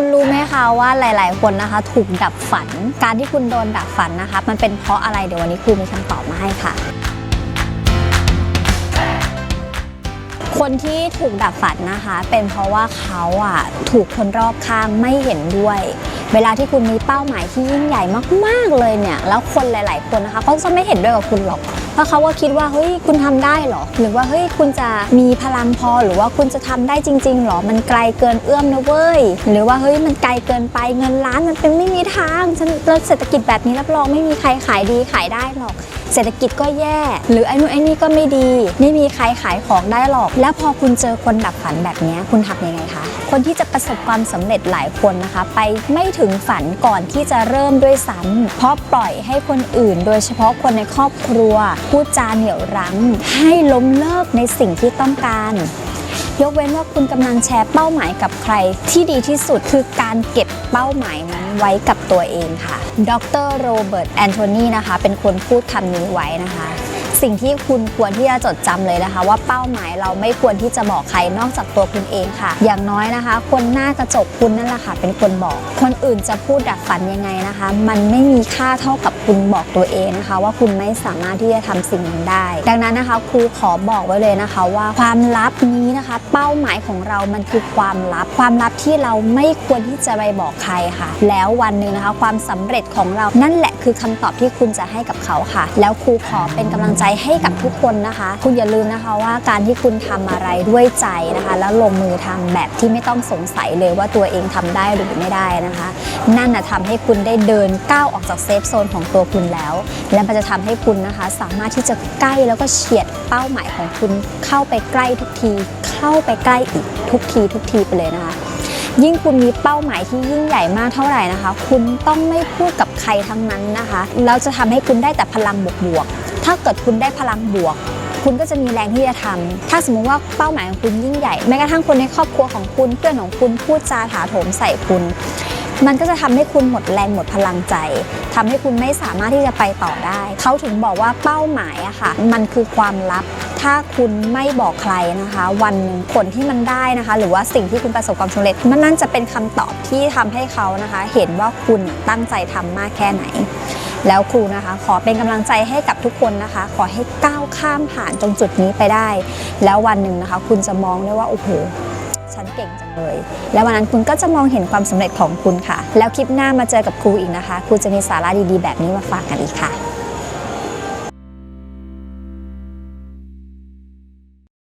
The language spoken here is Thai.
คุณรู้ไหมคะว่าหลาย ๆ คนนะคะ ถูกดับฝัน การที่คุณโดนดับฝันนะคะ มันเป็นเพราะอะไรเดี๋ยววันนี้ครูมีคำตอบมาให้ค่ะ คนที่ถูกดับฝันนะคะ เป็นเพราะว่าเขาอะถูกคนรอบข้างไม่เห็นด้วย เวลาที่คุณมีเป้าหมายที่ยิ่งใหญ่มาก ๆ เลยเนี่ย แล้วคนหลาย ๆ คนนะคะเขาจะไม่เห็นด้วยกับคุณหรอก ราะเขาก็คิดว่าเฮ้ยคุณทำได้เหรอ หรือว่าเฮ้ยคุณจะมีพลังพอหรือว่าคุณจะทำได้จริงๆหรอ มันไกลเกินเอื้อมนะเว้ย หรือว่าเฮ้ยมันไกลเกินไปเงินล้านมันเป็นไม่มีทางฉันเศรษฐกิจแบบนี้รับรองไม่มีใครขายดีขายได้หรอกเศรษฐกิจก็แย่ หรือไอ้นู่นไอ้นี่ก็ไม่ดี ไม่มีใครขายของได้หรอก แล้วพอคุณเจอคนดับฝันแบบนี้คุณทำยังไงคะ คนที่จะประสบความสำเร็จหลายคนนะคะ ไปไม่ถึงฝันก่อนที่จะเริ่มด้วยซ้ำเพราะปล่อยให้คนอื่น โดยเฉพาะคนในครอบครัวพูดจาเหนี่ยวรั้ง ให้ล้มเลิกในสิ่งที่ต้องการ ยกเว้นว่าคุณกำลังแชร์เป้าหมายกับใคร ที่ดีที่สุดคือการเก็บเป้าหมายนั้นไว้กับตัวเองค่ะ ดรโรเบิร์ตแอนโทนีนะคะ เป็นคนพูดคำนี้ไว้นะคะ สิ่งที่คุณควรที่จะจดจำเลยนะคะ ว่าเป้าหมายเราไม่ควรที่จะบอกใครนอกจากตัวคุณเองค่ะ อย่างน้อยนะคะ คนหน้ากระจกคุณนั่นแหละค่ะ เป็นคนบอก คนอื่นจะพูดดักฝันยังไงนะคะ มันไม่มีค่าเท่ากับคุณบอกตัวเองนะคะ ว่าคุณไม่สามารถที่จะทำสิ่งนั้นได้ ดังนั้นนะคะครูขอบอกไว้เลยนะคะ ว่าความลับนี้นะคะ เป้าหมายของเรามันคือความลับ ความลับที่เราไม่ควรที่จะไปบอกใครค่ะ แล้ววันหนึ่งนะคะ ความสำเร็จของเรานั่นแหละคือคำตอบที่คุณจะให้กับเขาค่ะ แล้วครูขอเป็นกำลังใจให้กับทุกคนนะคะ คุณอย่าลืมนะคะว่าการที่คุณทำอะไรด้วยใจนะคะ แล้วลงมือทำแบบที่ไม่ต้องสงสัยเลยว่าตัวเองทำได้หรือไม่ได้นะคะ นั่นนะทำให้คุณได้เดินก้าวออกจากเซฟโซนของตัวคุณแล้ว และมันจะทำให้คุณนะคะ สามารถที่จะใกล้แล้วก็เฉียดเป้าหมายของคุณเข้าไปใกล้ทุกที เข้าไปใกล้อีกทุกทีทุกทีไปเลยนะคะยิ่งคุณมีเป้าหมายที่ยิ่งใหญ่มากเท่าไหร่นะคะ คุณต้องไม่พูดกับใครทั้งนั้นนะคะ แล้วจะทำให้คุณได้แต่พลังบวกๆ ถ้าเกิดคุณได้พลังบวก คุณก็จะมีแรงที่จะทำถ้าสมมุติว่าเป้าหมายของคุณยิ่งใหญ่ แม้กระทั่งคนในครอบครัวของคุณเพื่อนของคุณพูดจาถาโถมใส่คุณมันก็จะทำให้คุณหมดแรงหมดพลังใจทำให้คุณไม่สามารถที่จะไปต่อได้ เขาถึงบอกว่าเป้าหมายอะค่ะ มันคือความลับ ถ้าคุณไม่บอกใครนะคะ วันหนึ่งผลที่มันได้นะคะ หรือว่าสิ่งที่คุณประสบความสำเร็จ มันนั่นจะเป็นคำตอบที่ทำให้เขานะคะ เห็นว่าคุณตั้งใจทำมากแค่ไหน แล้วครูนะคะ ขอเป็นกำลังใจให้กับทุกคนนะคะ ขอให้ก้าวข้ามผ่านตรงจุดนี้ไปได้ แล้ววันหนึ่งนะคะ คุณจะมองได้ว่าโอ้โหฉันเก่งจังเลย แล้ววันนั้นคุณก็จะมองเห็นความสำเร็จของคุณค่ะ แล้วคลิปหน้ามาเจอกับครูอีกนะคะ ครูจะมีสาระดีๆ แบบนี้มาฝากกันอีกค่ะ